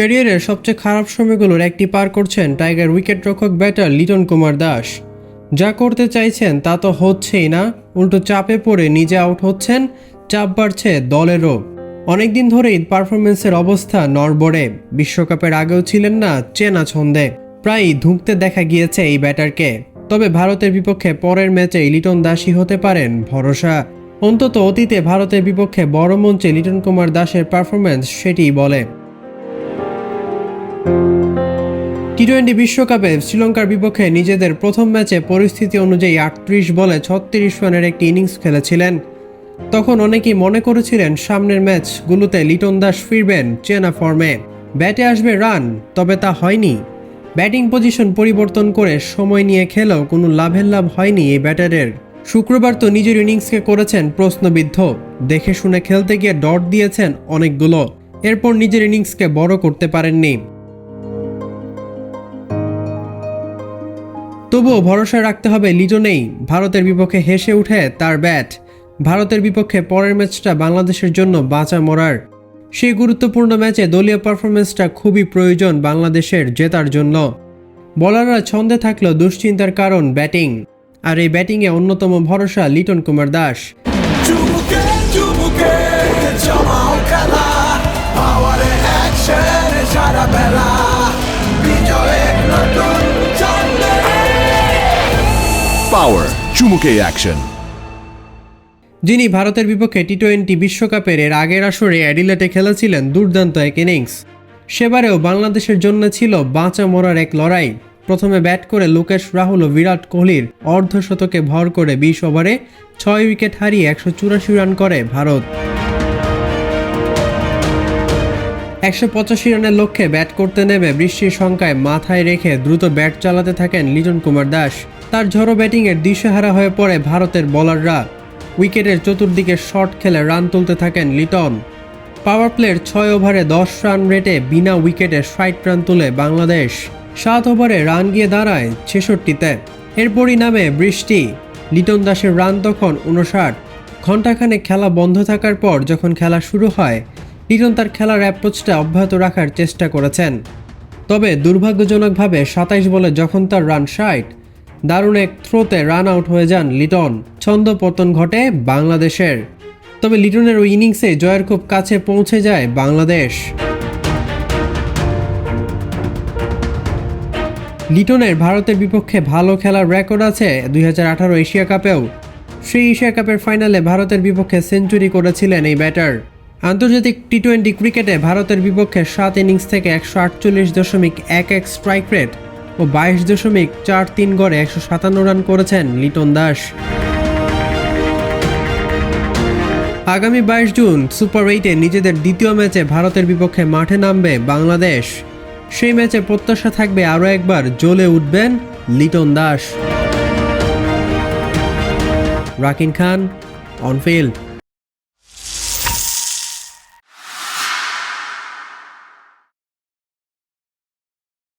ক্যারিয়ারের সবচেয়ে খারাপ সময়গুলোর একটি পার করছেন টাইগার উইকেট রক্ষক ব্যাটার লিটন কুমার দাস। যা করতে চাইছেন তা তো হচ্ছেই না, উল্টো চাপে পড়ে নিজে আউট হচ্ছেন, চাপ বাড়ছে দলেরও। অনেকদিন ধরেই পারফরমেন্সের অবস্থা নড়বড়ে, বিশ্বকাপের আগেও ছিলেন না চেনা ছন্দে, প্রায়ই ধুঁকতে দেখা গিয়েছে এই ব্যাটারকে। তবে ভারতের বিপক্ষে পরের ম্যাচে লিটন দাসই হতে পারেন ভরসা। অন্তত অতীতে ভারতের বিপক্ষে বড় মঞ্চে লিটন কুমার দাসের পারফরমেন্স সেটিই বলে। টি টোয়েন্টি বিশ্বকাপে শ্রীলঙ্কার বিপক্ষে নিজেদের প্রথম ম্যাচে পরিস্থিতি অনুযায়ী আটত্রিশ বলে ছত্রিশ রানের একটি ইনিংস খেলেছিলেন। তখন অনেকেই মনে করেছিলেন সামনের ম্যাচগুলোতে লিটন দাস ফিরবেন চেনা ফর্মে। ব্যাটে আসবে রান, তবে তা হয়নি। ব্যাটিং পজিশন পরিবর্তন করে সময় নিয়ে খেলেও কোনো লাভের লাভ হয়নি এই ব্যাটারের। শুক্রবার তো নিজের ইনিংসকে করেছেন প্রশ্নবিদ্ধ। দেখে শুনে খেলতে গিয়ে ডট দিয়েছেন অনেকগুলো। এরপর নিজের ইনিংসকে বড় করতে পারেননি। তবুও ভরসা রাখতে হবে লিটনেই ভারতের বিপক্ষে হেসে উঠে তার ব্যাট। ভারতের বিপক্ষে পরের ম্যাচটা বাংলাদেশের জন্য বাঁচা মরার। সেই গুরুত্বপূর্ণ ম্যাচে দলীয় পারফরমেন্সটা খুবই প্রয়োজন বাংলাদেশের জেতার জন্য। বলাররা ছন্দে থাকলেও দুশ্চিন্তার কারণ ব্যাটিং। আর এই ব্যাটিংয়ে অন্যতম ভরসা লিটন কুমার দাস। Power, চুমুকে অ্যাকশন যিনি ভারতের বিপক্ষে টি টোয়েন্টি বিশ্বকাপের এর আগের আসরে অ্যাডিলেটে খেলেছিলেন দুর্দান্ত এক ইনিংস সেবারেও বাংলাদেশের জন্য ছিল বাঁচা মরার এক লড়াই। প্রথমে ব্যাট করে লোকেশ, রাহুল ও বিরাট কোহলির অর্ধশতকে ভর করে বিশ ওভারে ছয় উইকেট হারিয়ে একশো চুরাশি রান করে ভারত। একশো পঁচাশি রানের লক্ষ্যে ব্যাট করতে নেমে বৃষ্টির শঙ্কায় মাথায় রেখে দ্রুত ব্যাট চালাতে থাকেন লিটন কুমার দাস। তার ঝড়ো ব্যাটিংয়ের দিশেহারা হয়ে পড়ে ভারতের বোলাররা। উইকেটের চতুর্দিকে শট খেলে রান তুলতে থাকেন লিটন। পাওয়ার প্লের ছয় ওভারে দশ রান রেটে বিনা উইকেটে ষাট রান তুলে বাংলাদেশ। সাত ওভারে রান গিয়ে দাঁড়ায় ছেষট্টিতে। এরপরই নামে বৃষ্টি। লিটন দাসের রান তখন উনষাট। ঘণ্টাখানেক খেলা বন্ধ থাকার পর যখন খেলা শুরু হয়, লিটন তার খেলার অ্যাপ্রোচটা অব্যাহত রাখার চেষ্টা করেছেন। তবে দুর্ভাগ্যজনকভাবে সাতাইশ বলে যখন তার রান ষাট দারুণ এক থ্রোতে রান আউট হয়ে যান লিটন। ছন্দ পতন ঘটে বাংলাদেশের। তবে লিটনের ওই ইনিংসে জয়ের খুব কাছে পৌঁছে যায় বাংলাদেশ। লিটনের ভারতের বিপক্ষে ভালো খেলার রেকর্ড আছে দুই হাজার আঠারো এশিয়া কাপেও। সেই এশিয়া কাপের ফাইনালে ভারতের বিপক্ষে সেঞ্চুরি করেছিলেন এই ব্যাটার আন্তর্জাতিক টি টোয়েন্টি ক্রিকেটে ভারতের বিপক্ষে সাত ইনিংস থেকে একশো আটচল্লিশ দশমিক এক এক স্ট্রাইক রেট ও বাইশ দশমিক চার তিন গড়ে একশো সাতান্ন রান করেছেন লিটন দাস। আগামী বাইশ জুন সুপার এইটে নিজেদের দ্বিতীয় ম্যাচে ভারতের বিপক্ষে মাঠে নামবে বাংলাদেশ। সেই ম্যাচে প্রত্যাশা থাকবে আরও একবার জ্বলে উঠবেন লিটন দাস। রাকিন খান, অনফিল্ড।